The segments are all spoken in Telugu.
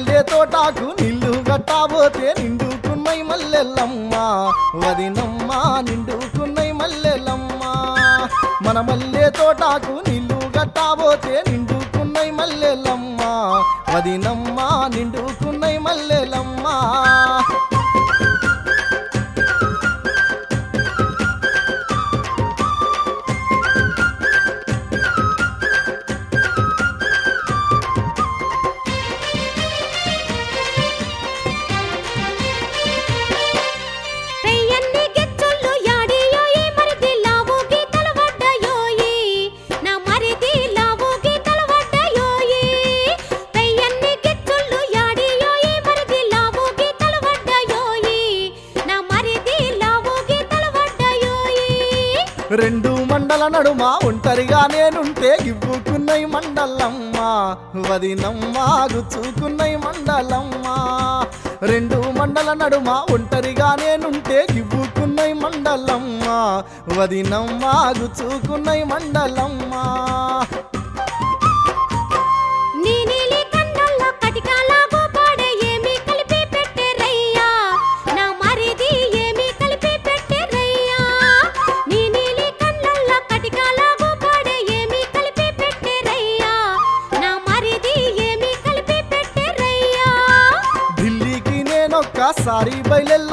మల్లె తోటాకు నిల్లు గట్టాబోతే నిండుకున్నై మల్లెల్లమ్మ వదినమ్మ నిండుకున్నై మల్లెల్లమ్మ మన మల్లె తోటాకు నిల్లు గట్టాబోతే నిండుకున్నై మల్లెల్లమ్మ వదినమ్మ నిండు రెండు మండల నడుమ ఒంటరిగా నేనుంటే గివ్వుకున్నై మండలమ్మ. వదినమ్మ గుచ్చుకున్నై మండలమ్మ. రెండు మండల నడుమ ఒంటరిగా నేనుంటే గివ్వుకున్నై మండలమ్మ. వదినమ్మ గుచ్చుకున్నై మండలమ్మ.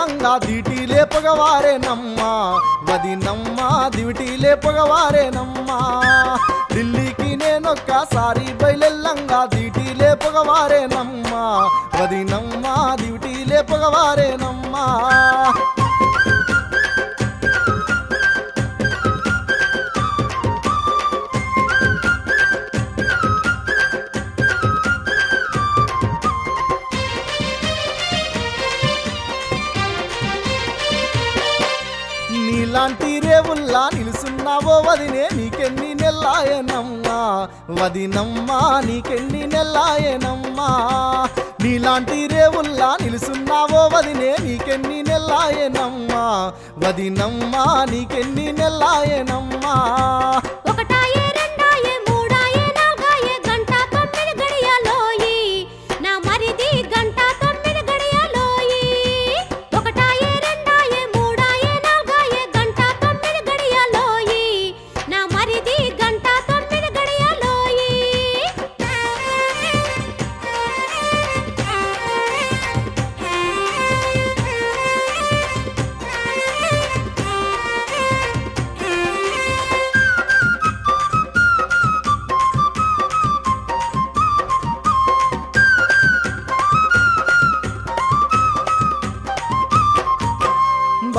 బయలెల్లంగా దిటి లేపగవారేనమ్మా వదినమ్మ దివిటి లేపగవారేనమ్మా ఢిల్లీకి నేనొక్కసారి బయలెల్లంగా దిటి లేపగవారేనమ్మా వదినమ్మ దివిటి లేపగవారేనమ్మా ఇలాంటి రేవుల్లా నిలుసున్నావో వదినే నీకెన్ని నెల్లాయనమ్మా? వదినమ్మా నీకెన్ని నెల్లాయనమ్మా? నీలాంటి రేవుల్లా నిలుసున్నావో వదినే నీకెన్ని నెల్లాయనమ్మా? వదినమ్మా నీకెన్ని నెల్లాయనమ్మా?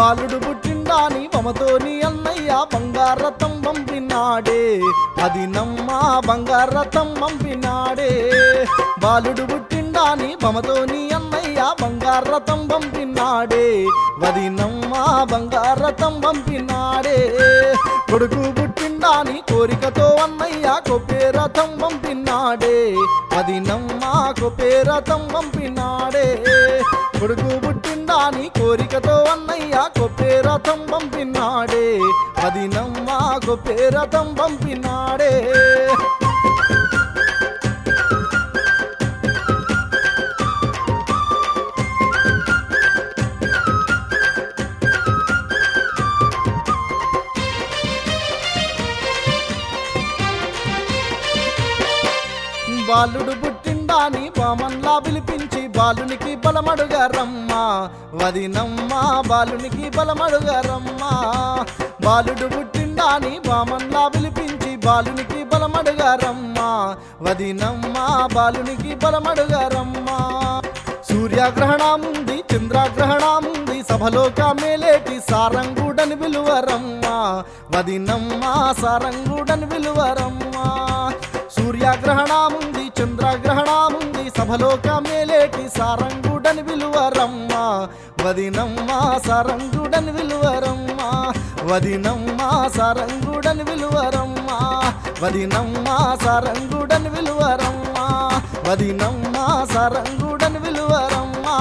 బాలుడు పుట్టిండాని మమతోని అన్నయ్య బంగారతం పంపినాడే. అది నమ్మా బంగారతం పంపినాడే. బాలుడు పుట్టిండాని మమతోని అన్నయ్య బంగారతం పంపినాడే. అది నమ్మా బంగారతం పంపినాడే. కొడుకు పుట్టిండాని కోరికతో అన్నయ్య రథం పంపినాడే. అది నమ్మ రథం పంపినాడే. కొడుకు పుట్టిందాని కోరికతో అన్నయ్య కొప్పేరథం పంపినాడే. అది నమ్మ కొప్పేరథం పంపినాడే. బాలుడు పుట్టిండాని బామన్లా పిలిపించి బాలునికి బలమడుగరమ్మా వదినమ్మా బాలునికి బలమడుగరమ్మా బాలుడు పుట్టిండాని బామన్లా పిలిపించి బాలునికి బలమడుగరమ్మా వదినమ్మా బాలునికి బలమడుగరమ్మా సూర్యగ్రహణముంది చంద్రగ్రహణముంది సభలోక మేలేటి సారంగుడని విలువరమ్మా. వదినమ్మా సారంగుడని విలువరమ్మ. సూర్యగ్రహణముంది చంద్రగ్రహణముంది సభలోక మేలేటి సారంగుడని విలువరమ్మా. వదినమ్మా సారంగుడని విలువరమ్మా. వదినమ్మా సారంగుడని విలువరమ్మా. వదినమ్మా సారంగుడని విలువరమ్మా. వదినమ్మా సరంగుడని విలువరమ్మా